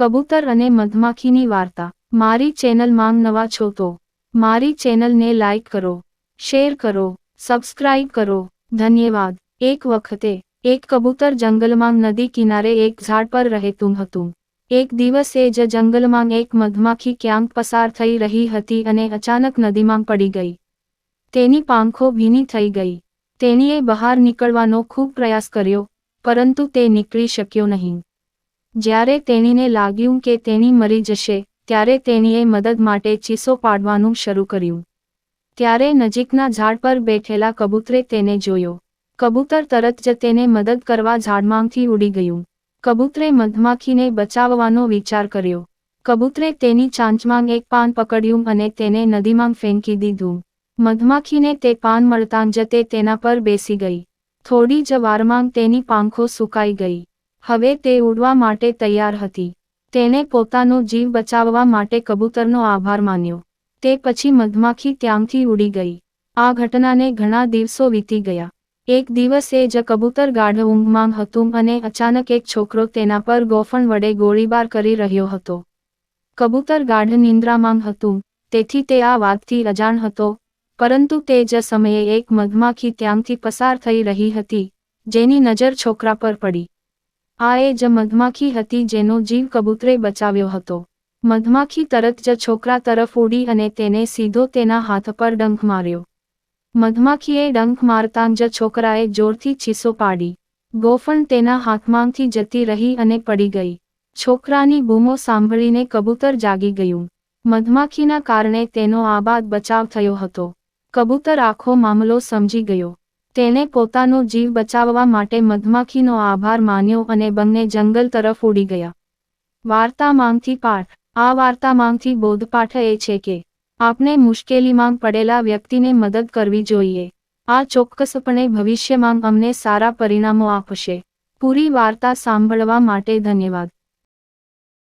કબૂતર અને મધમાખીની વાર્તા. મારી ચેનલમાં નવા છો તો મારી ચેનલને લાઈક કરો, શેર કરો, સબસ્ક્રાઇબ કરો. ધન્યવાદ. એક વખતે, એક કબૂતર જંગલમાં નદી કિનારે એક ઝાડ પર રહેતું હતું. એક દિવસે જ જંગલમાં એક મધમાખી ક્યાંક પસાર થઈ રહી હતી અને અચાનક નદીમાં પડી ગઈ. તેની પાંખો ભીની થઈ ગઈ. તેણીએ બહાર નીકળવાનો ખૂબ પ્રયાસ કર્યો, પરંતુ તે નીકળી શક્યો નહીં. જ્યારે તેણીને લાગ્યું કે તેણી મરી જશે, ત્યારે તેણીએ મદદ માટે ચીસો પાડવાનું શરૂ કર્યું. ત્યારે નજીકના ઝાડ પર બેઠેલા કબૂતરે તેને જોયો. કબૂતર તરત જ તેને મદદ કરવા ઝાડમાંથી ઉડી ગયું. કબૂતરે મધમાખીને બચાવવાનો વિચાર કર્યો. કબૂતરે તેની ચાંચમાં એક પાન પકડ્યું અને તેને નદીમાં ફેંકી દીધું. મધમાખીને તે પાન મળતાં જ તેના પર બેસી ગઈ. થોડી જ વારમાં તેની પાંખો સુકાઈ ગઈ. હવે તે ઉડવા માટે તૈયાર હતી. તેને પોતાનો જીવ બચાવવા માટે કબૂતરનો આભાર માન્યો. તે પછી મધમાખી ત્યાંથી ઉડી ગઈ. આ ઘટનાને ઘણા દિવસો વીતી ગયા. એક દિવસે જ કબૂતર ગાઢ ઊંઘમાં હતું અને અચાનક એક છોકરો તેના પર ગોફણ વડે ગોળીબાર કરી રહ્યો હતો. કબૂતર ગાઢ નિંદ્રામાં હતું. તેથી તે આ વાતથી અજાણ હતો. પરંતુ તે જ સમયે એક મધમાખી ત્યાંથી પસાર થઈ રહી હતી, જેની નજર છોકરા પર પડી. આ એ જ મધમાખી હતી જેનો જીવ કબૂતરે બચાવ્યો હતો. મધમાખી તરત જ છોકરા તરફ ઉડી અને તેને સીધો તેના હાથ પર ડંખ માર્યો. મધમાખીએ ડંખ મારતા જ છોકરાએ જોરથી ચીસો પાડી. ગોફણ તેના હાથમાંથી જતી રહી અને પડી ગઈ. છોકરાની બૂમો સાંભળીને કબૂતર જાગી ગયું. મધમાખીના કારણે તેનો આબાદ બચાવ થયો હતો. કબૂતર આખો મામલો સમજી ગયો. તેણે પોતાનો જીવ બચાવવા માટે મધમાખીનો આભાર માન્યો અને બંને જંગલ તરફ ઉડી ગયા. વાર્તા માંગથી પાઠ. આ વાર્તા માંગથી બોધપાઠ એ છે કે, આપણે મુશ્કેલીમાં પડેલા વ્યક્તિને મદદ કરવી જોઈએ. આ ચોક્કસપણે ભવિષ્યમાં અમને સારા પરિણામો આપશે. પૂરી વાર્તા સાંભળવા માટે ધન્યવાદ.